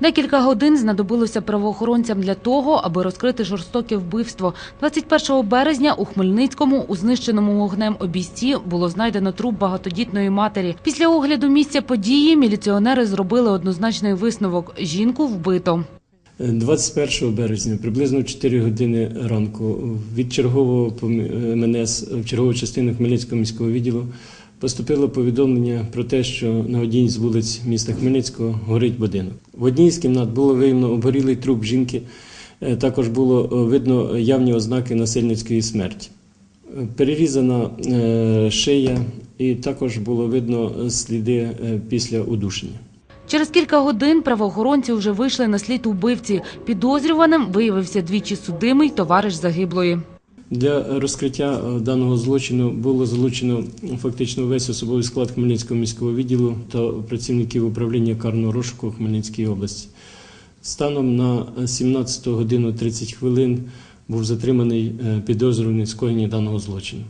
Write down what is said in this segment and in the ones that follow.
Декілька годин знадобилося правоохоронцям для того, аби розкрити жорстоке вбивство. 21 березня у Хмельницькому у знищеному вогнем обійсті було знайдено труп багатодітної матері. Після огляду місця події міліціонери зробили однозначний висновок – жінку вбито. 21 березня, приблизно в 4 години ранку, від чергового пом- МНС в чергову частину Хмельницького міського відділу поступило повідомлення про те, що на одній з вулиць міста Хмельницького горить будинок. В одній з кімнат було виявлено обгорілий труп жінки. Е, Також було е, видно явні ознаки насильницької смерті. Е, Перерізана шия, і також було видно сліди після удушення. Через кілька годин правоохоронці вже вийшли на слід убивці. Підозрюваним виявився двічі судимий товариш загиблої. Для розкриття е, даного злочину було залучено фактично весь особовий склад Хмельницького міського відділу та працівників управління карного розшуку Хмельницької області. Станом на 17 годину 30 хвилин був затриманий е, підозрюваний в скоєнні даного злочину.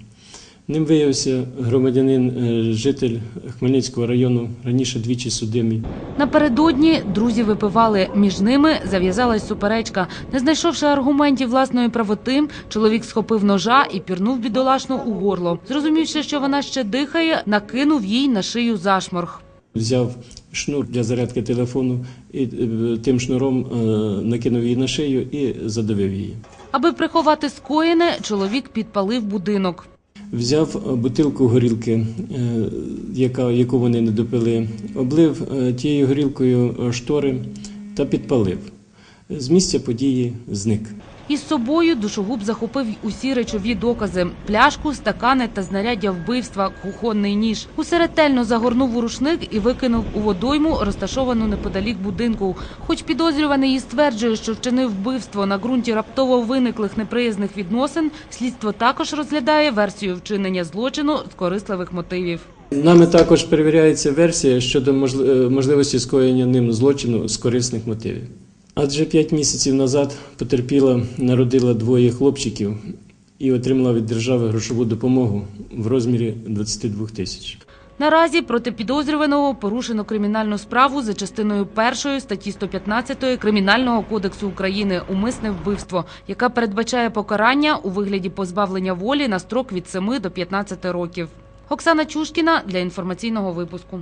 Ним виявився громадянин, е, житель Хмельницького району, раніше двічі судимий. Напередодні друзі випивали. Між ними зав'язалась суперечка. Не знайшовши аргументів власної правоти, чоловік схопив ножа і пірнув бідолашну у горло. Зрозумівши, що вона ще дихає, накинув їй на шию зашморг. Взяв шнур для зарядки телефону і е, тим шнуром е, накинув її на шию і задавив її. Аби приховати скоєне, чоловік підпалив будинок. Взяв бутилку горілки, е, яка, яку вони не допили, облив е, тією горілкою е, штори та підпалив. З місця події зник. Із собою душогуб захопив усі речові докази – пляшку, стакани та знаряддя вбивства, кухонний ніж. Усе ретельно загорнув у рушник і викинув у водойму, розташовану неподалік будинку. Хоч підозрюваний і стверджує, що вчинив вбивство на ґрунті раптово виниклих неприязних відносин, слідство також розглядає версію вчинення злочину з корисливих мотивів. Нами також перевіряється версія щодо е, можливості скоєння ним злочину з корисних мотивів. Адже п'ять місяців назад потерпіла, народила двоє хлопчиків і отримала від держави грошову допомогу в розмірі 22 тисяч. Наразі проти підозрюваного порушено кримінальну справу за частиною першої статті 115 Кримінального кодексу України «Умисне вбивство», яка передбачає покарання у вигляді позбавлення волі на строк від 7 до 15 років. Оксана Чушкіна для інформаційного випуску.